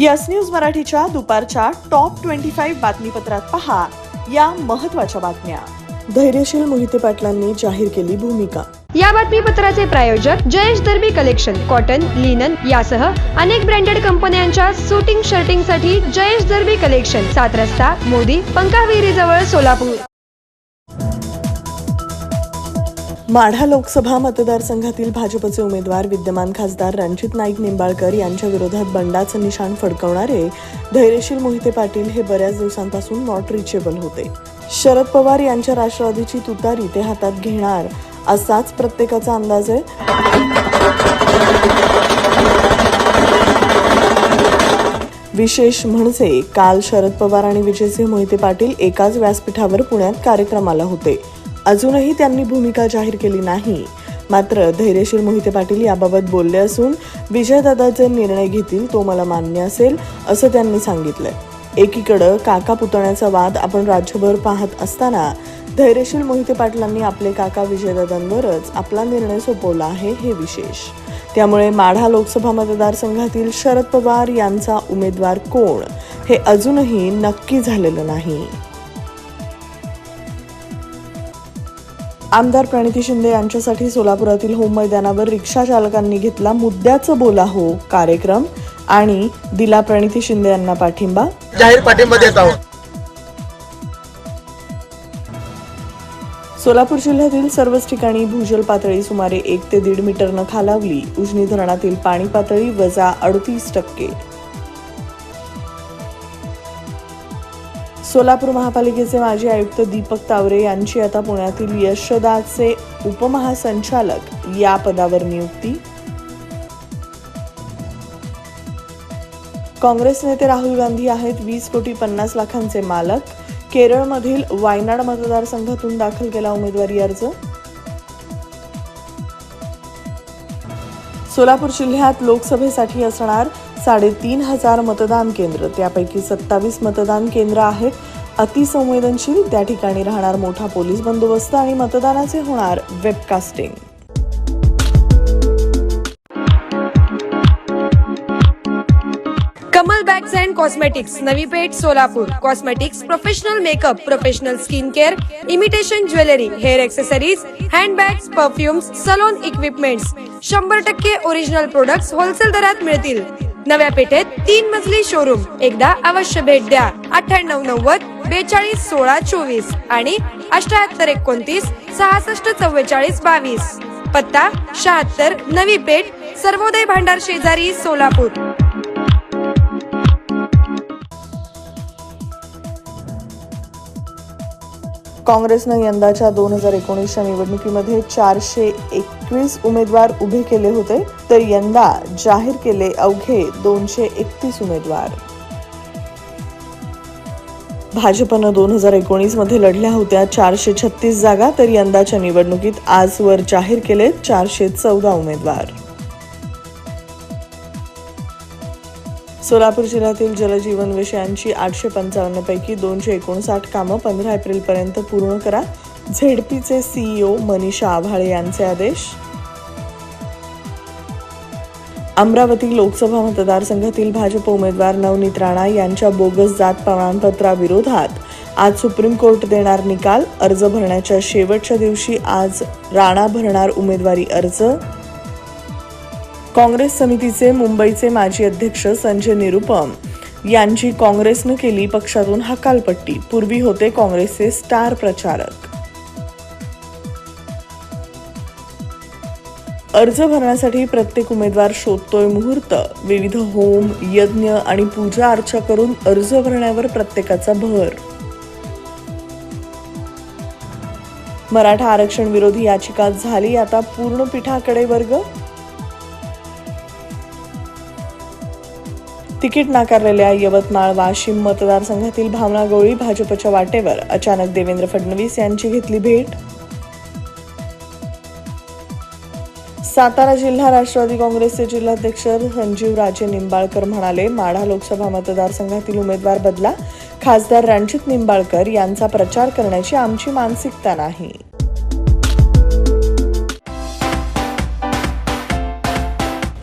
Yes news मराठीच्या दुपारच्या top twenty five बातमीपत्रात पहा या महत्त्वाच्या बातम्या. धैर्यशील मोहिते पाटलांनी जाहीर केली भूमिका. या बातमीपत्राचे प्रायोजक Jayesh Darbi collection cotton linen यासह अनेक ब्रँडेड कंपन्यांच्या सुटिंग शर्टिंगसाठी जयेश दर्बी कलेक्शन सात रस्ता मोदी पंकाविहिरी जवळ सोलापूर. माढा लोकसभा मतदारसंघातील भाजपचे उमेदवार विद्यमान खासदार रणजित नाईक निंबाळकर यांच्या विरोधात बंडाचं निशाण फडकवणारे धैर्यशील मोहिते पाटील हे बऱ्याच दिवसांपासून नॉट रिचेबल होते. शरद पवार यांच्या राष्ट्रवादीची तुतारी ते हातात घेणार असाच प्रत्येकाचा अंदाज आहे. विशेष म्हणजे काल शरद पवार आणि विजयसिंह मोहिते पाटील एकाच व्यासपीठावर पुण्यात कार्यक्रमाला होते. अजूनही त्यांनी भूमिका जाहीर केली नाही. मात्र धैर्यशील मोहिते पाटील याबाबत बोलले असून विजयदादाचे निर्णय घेतील तो मला मान्य असेल असं त्यांनी सांगितलं एकीकडं काका पुतण्याचा वाद आपण राज्यभर पाहत असताना धैर्यशील मोहिते पाटलांनी आपले काका विजयदादांवरच आपला निर्णय सोपवला आहे हे विशेष. त्यामुळे माढा लोकसभा मतदारसंघातील शरद पवार यांचा उमेदवार कोण हे अजूनही नक्की झालेलं नाही. आमदार प्रणिती शिंदे यांच्यासाठी सोलापुरातील होम मैदानावर रिक्षा चालकांनी घेतला मुद्द्याचं बोला हो कार्यक्रम आणि दिला प्रणिती शिंदे यांना पाठिंबा. जाहीर पाठिंबा देत आहोत. सोलापूर जिल्ह्यातील सर्वच ठिकाणी भूजल पातळी सुमारे एक ते दीड मीटरनं खालावली. उजनी धरणातील पाणी पातळी वजा अडतीस टक्के. सोलापूर महापालिकेचे माजी आयुक्त दीपक तावरे यांची आता पुण्यातील यशदाचे उपमहासंचालक या पदावर नियुक्ती. काँग्रेस नेते राहुल गांधी आहेत वीस कोटी पन्नास लाखांचे मालक. केरळमधील वायनाड मतदारसंघातून दाखल केला उमेदवारी अर्ज. सोलापूर जिल्ह्यात लोकसभेसाठी असणार साडेतीन हजार मतदान केंद्र. त्यापैकी सत्तावीस मतदान केंद्र आहेत. अतिसंवेदनशील त्या ठिकाणी राहणार मोठा पोलीस बंदोबस्त आणि मतदानाचे होणार webcasting Kamal bags and cosmetics Navi Peth Solapur. Cosmetics professional makeup professional skin care imitation jewellery hair accessories handbags perfumes salon equipments शंभर टक्के ओरिजिनल प्रोडक्ट्स होलसेल दरात मिळतील. नव्या पेठेत तीन मजली शोरूम एकदा अवश्य भेट द्या. अठ्ठ्याण्णव नव्वद बेचाळीस सोळा चोवीस आणि अष्ट्याहत्तर एकोणतीस सहासष्ट चव्वेचाळीस बावीस. पत्ता शहात्तर नवी पेठ सर्वोदय भांडार शेजारी सोलापूर. काँग्रेसनं यंदाच्या दोन हजार एकोणीसच्या निवडणुकीमध्ये चारशे एकवीस उमेदवार उभे केले होते तर यंदा जाहीर केले अवघे दोनशे एकतीस उमेदवार. भाजपनं दोन हजार एकोणीसमध्ये लढल्या होत्या चारशे छत्तीस जागा तर यंदाच्या निवडणुकीत आजवर जाहीर केले चारशे चौदा उमेदवार. सोलापूर जिल्ह्यातील जलजीवन विषयांची आठशे पंचावन्नपैकी दोनशे एकोणसाठ कामं पंधरा एप्रिलपर्यंत पूर्ण करा. झेडपीचे सीईओ मनीषा आभाळे यांचे आदेश. अमरावती लोकसभा मतदारसंघातील भाजप उमेदवार नवनीत राणा यांच्या बोगस जात प्रमाणपत्राविरोधात आज सुप्रीम कोर्ट देणार निकाल. अर्ज भरण्याच्या शेवटच्या दिवशी आज राणा भरणार उमेदवारी अर्ज. काँग्रेस समितीचे मुंबईचे माजी अध्यक्ष संजय निरुपम यांची काँग्रेसनं केली पक्षातून हकालपट्टी. पूर्वी होते काँग्रेसचे स्टार प्रचारक. अर्ज भरण्यासाठी प्रत्येक उमेदवार शोधतोय मुहूर्त. विविध होम यज्ञ आणि पूजा अर्चा करून अर्ज भरण्यावर प्रत्येकाचा भर. मराठा आरक्षण विरोधी याचिका झाली आता पूर्ण पीठाकडे वर्ग? तिकीट नाकारलेल्या यवतमाळ वाशिम मतदारसंघातील भावना गवळी भाजपच्या वाटेवर. अचानक देवेंद्र फडणवीस यांची घेतली भेट. सातारा जिल्हा राष्ट्रवादी काँग्रेसचे जिल्हाध्यक्ष संजीव राजे निंबाळकर म्हणाले माढा लोकसभा मतदारसंघातील उमेदवार बदला. खासदार रणजित निंबाळकर यांचा प्रचार करण्याची आमची मानसिकता नाही.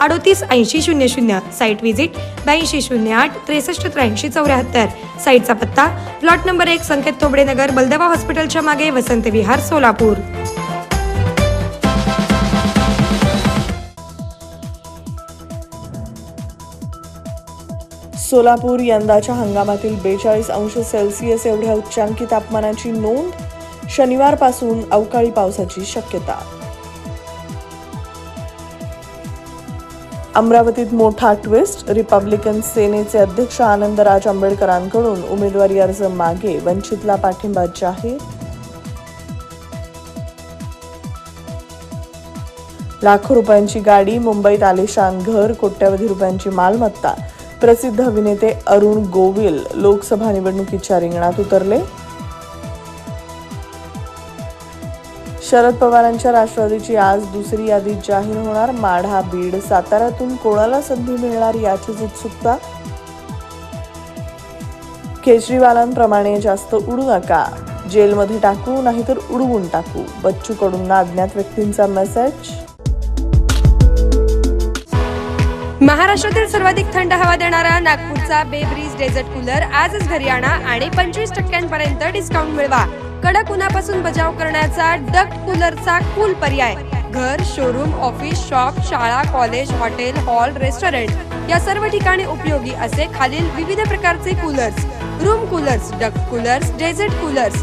अडोतीस ऐंशी शून्य शून्य. साईट व्हिजिट ब्याऐंशी शून्य आठ त्रेसष्ट त्र्याऐंशी चौऱ्याहत्तर. साईटचा पत्ता प्लॉट नंबर एक संकेत तोबडे नगर बलदवा हॉस्पिटलच्या मागे वसंत विहार सोलापूर. सोलापूर यंदाच्या हंगामातील बेचाळीस अंश सेल्सिअस एवढ्या उच्चांकी तापमानाची नोंद शनिवारपासून अवकाळी पावसाची शक्यता. अमरावतीत मोठा ट्विस्ट रिपब्लिकन सेनेचे अध्यक्ष आनंदराज आंबेडकरांकडून उमेदवारी अर्ज मागे. वंचितला पाठिंबा जाहीर. लाखो रुपयांची गाडी मुंबईत आलिशान घर कोट्यवधी रुपयांची मालमत्ता. प्रसिद्ध अभिनेते अरुण गोविल लोकसभा निवडणुकीच्या रिंगणात उतरले. शरद पवारांच्या राष्ट्रवादीची आज दुसरी यादी जाहीर होणार. माढा बीड साताऱ्यातून कोणाला संधी मिळणार याचीच उत्सुकता? केजरीवालांप्रमाणे जास्त उडू नका. जेलमध्ये टाकू नाहीतर उडवून टाकू. बच्चू कडूंना अज्ञात व्यक्तींचा मेसेज महाराष्ट्रातील सर्वाधिक थंड हवा देणारा नागपूरचा बेब्रीज डेझर्ट कूलर आजच घरी आणा आणि पंचवीस टक्क्यांपर्यंत डिस्काउंट मिळवा. कडक उन्हापासून बचाव करण्याचा डक्ट कूलरचा कूल पर्याय. घर शोरूम ऑफिस शॉप शाळा कॉलेज हॉटेल हॉल रेस्टॉरंट या सर्व ठिकाणी उपयोगी असे खालील विविध प्रकारचे coolers room coolers duct coolers desert coolers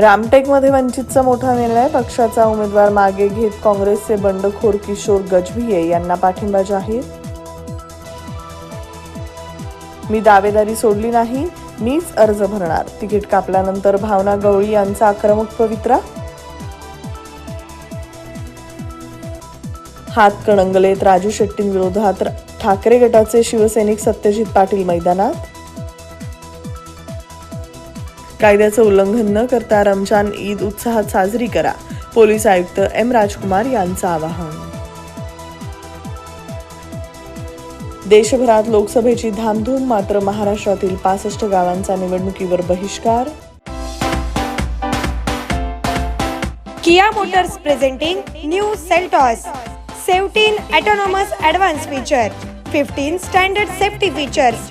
रामटेकमध्ये वंचितचा मोठा निर्णय पक्षाचा उमेदवार मागे घेत काँग्रेसचे बंडखोर किशोर गजभिये यांना पाठिंबा जाहीर. मी दावेदारी सोडली नाही मीच अर्ज भरणार. तिकीट कापल्यानंतर भावना गवळी यांचा आक्रमक पवित्रा. हात कणंगलेत राजू शेट्टींविरोधात ठाकरे गटाचे शिवसैनिक सत्यजित पाटील मैदानात. कायद्याचं उल्लंघन न करता रमजान ईद उत्साहात साजरी करा. पोलीस आयुक्त एम राजकुमार यांचं आवाहन. देशभरात लोकसभेची धामधूम मात्र महाराष्ट्रातील पासष्ट गावांचा निवडणुकीवर बहिष्कार. Kia motors presenting new Seltos. Seventeen autonomous advance feature fifteen standard safety features